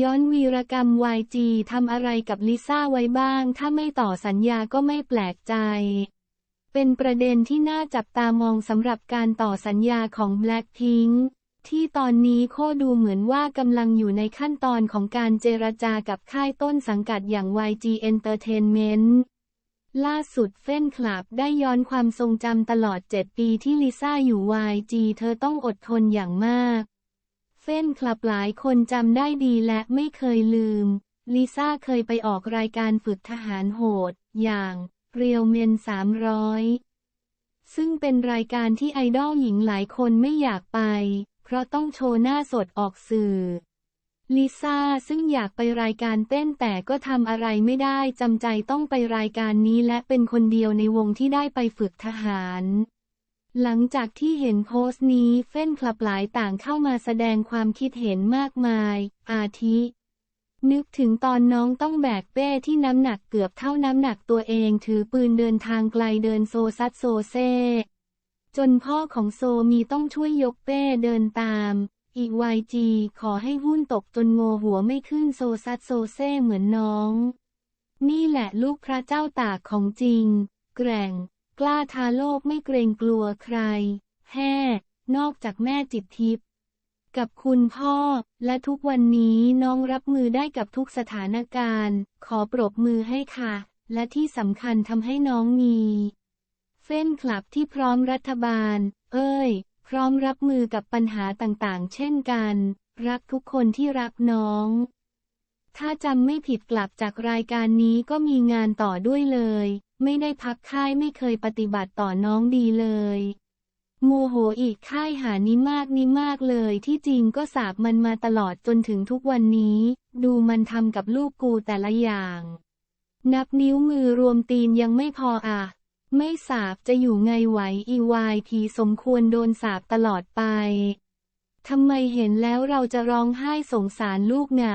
ย้อนวีรกรรม YG ทำอะไรกับลิซ่าไว้บ้าง ถ้าไม่ต่อสัญญาก็ไม่แปลกใจ เป็นประเด็นที่น่าจับตามองสำหรับการต่อสัญญาของ Blackpink ที่ตอนนี้โคดูเหมือนว่ากำลังอยู่ในขั้นตอนของการเจรจากับค่ายต้นสังกัดอย่าง YG Entertainment ล่าสุดเฟ้นคลับได้ย้อนความทรงจำตลอด 7 ปีที่ลิซ่าอยู่ YG เธอต้องอดทนอย่างมาก เฟนคลับหลายคนจำได้ดีและไม่เคยลืม ลิซ่าเคยไปออกรายการฝึกทหารโหด อย่างเรียวเมน300 ซึ่งเป็นรายการที่ไอดอลหญิงหลายคนไม่อยากไป เพราะต้องโชว์หน้าสดออกสื่อ ลิซ่าซึ่งอยากไปรายการเต้นแต่ก็ทำอะไรไม่ได้จำใจต้องไปรายการนี้และเป็นคนเดียวในวงที่ได้ไปฝึกทหาร หลังจากที่เห็นโพสต์นี้เฟ้นคลับหลายต่างเข้ามาแสดงความคิดเห็นมากมาย อาทิ นึกถึงตอนน้องต้องแบกเป้ที่น้ำหนักเกือบเท่าน้ำหนักตัวเองถือปืนเดินทางไกลเดินโซซัดโซเซ จนพ่อของโซมีต้องช่วยยกเป้เดินตาม อีกวจีขอให้หุ้นตกจนโงหัวไม่ขึ้นโซซัดโซเซเหมือนน้อง นี่แหละลูกพระเจ้าตากของจริง แกร่ง กล้าทาโลกไม่เกรงกลัวใคร แฮ่นอกจากแม่จิตทิพย์กับคุณพ่อ และทุกวันนี้น้องรับมือได้กับทุกสถานการณ์ ขอปรบมือให้ค่ะ และที่สำคัญทำให้น้องมีเฟ้นคลับที่พร้อมรัฐบาล เอ้ย พร้อมรับมือกับปัญหาต่างๆ เช่นกัน รักทุกคนที่รักน้อง ถ้าจำไม่ผิดกลับจากรายการนี้ก็มีงานต่อด้วยเลย ไม่ได้พักค่ายไม่เคยปฏิบัติต่อน้องดีเลยโมโหอีกค่ายหานี้มากนี้มากเลยที่จริงก็สาบมันมาตลอดจนถึงทุกวันนี้ ดูมันทำกับลูกกูแต่ละอย่าง นับนิ้วมือรวมตีนยังไม่พออะ ไม่สาบจะอยู่ไงไหวอีวายพีสมควรโดนสาบตลอดไปทำไมเห็นแล้วเราจะร้องไห้สงสารลูกหน่ะ